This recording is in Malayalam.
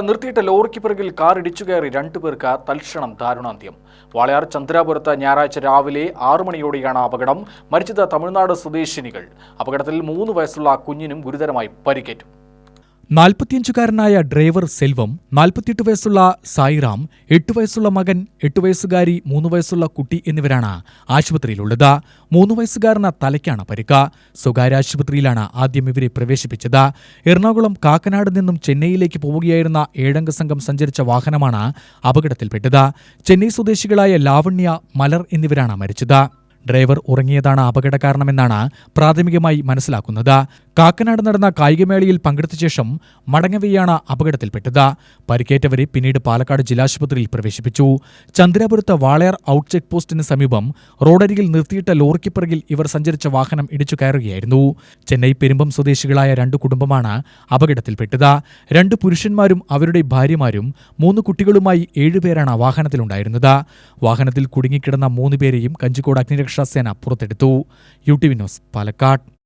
നിർത്തിയിട്ട ലോറിക്ക് പിറകിൽ കാർ ഇടിച്ചു കയറി രണ്ടുപേർക്ക് തൽക്ഷണം ദാരുണാന്ത്യം. വാളയാർ ചന്ദ്രാപുരത്ത് ഞായറാഴ്ച രാവിലെ ആറു മണിയോടെയാണ് അപകടം. മരിച്ചത് തമിഴ്നാട് സ്വദേശിനികൾ. അപകടത്തിൽ മൂന്ന് വയസ്സുള്ള കുഞ്ഞിനും ഗുരുതരമായി പരിക്കേറ്റു. നാൽപ്പത്തിയഞ്ചുകാരനായ ഡ്രൈവർ സെൽവം നാൽപ്പത്തിയെട്ട് വയസ്സുള്ള സായിറാം എട്ട് വയസ്സുള്ള മകൻ എട്ട് വയസ്സുകാരി മൂന്ന് വയസ്സുള്ള കുട്ടി എന്നിവരാണ് ആശുപത്രിയിലുള്ളത്. മൂന്ന് വയസ്സുകാരന് തലയ്ക്കാണ് പരിക്ക്. സ്വകാര്യ ആശുപത്രിയിലാണ് ആദ്യം ഇവരെ പ്രവേശിപ്പിച്ചത്. എറണാകുളം കാക്കനാട് നിന്നും ചെന്നൈയിലേക്ക് പോവുകയായിരുന്ന ഏഴംഗ സംഘം സഞ്ചരിച്ച വാഹനമാണ് അപകടത്തിൽപ്പെട്ടത്. ചെന്നൈ സ്വദേശികളായ ലാവണ്യ മലർ എന്നിവരാണ് മരിച്ചത്. ഡ്രൈവർ ഉറങ്ങിയതാണ് അപകട കാരണമെന്നാണ് പ്രാഥമികമായി മനസ്സിലാക്കുന്നത്. കാക്കനാട് നടന്ന കായികമേളയിൽ പങ്കെടുത്ത ശേഷം മടങ്ങവെയാണ് അപകടത്തിൽപ്പെട്ടത്. പരിക്കേറ്റവരെ പിന്നീട് പാലക്കാട് ജില്ലാശുപത്രിയിൽ പ്രവേശിപ്പിച്ചു. ചന്ദ്രാപുരത്ത് വാളയാർ ഔട്ട് ചെക്ക് പോസ്റ്റിന് സമീപം റോഡരികിൽ നിർത്തിയിട്ട ലോറിക്ക് പിറകിൽ ഇവർ സഞ്ചരിച്ച വാഹനം ഇടിച്ചു കയറുകയായിരുന്നു. ചെന്നൈ പെരുമ്പം സ്വദേശികളായ രണ്ട് കുടുംബമാണ് അപകടത്തിൽപ്പെട്ടത്. രണ്ട് പുരുഷന്മാരും അവരുടെ ഭാര്യമാരും മൂന്ന് കുട്ടികളുമായി ഏഴുപേരാണ് വാഹനത്തിലുണ്ടായിരുന്നത്. വാഹനത്തിൽ കുടുങ്ങിക്കിടന്ന മൂന്ന് പേരെയും കഞ്ചിക്കോട് അഗ്നിരക്ഷാസേന പുറത്തെടുത്തു. U T V news Palakkad.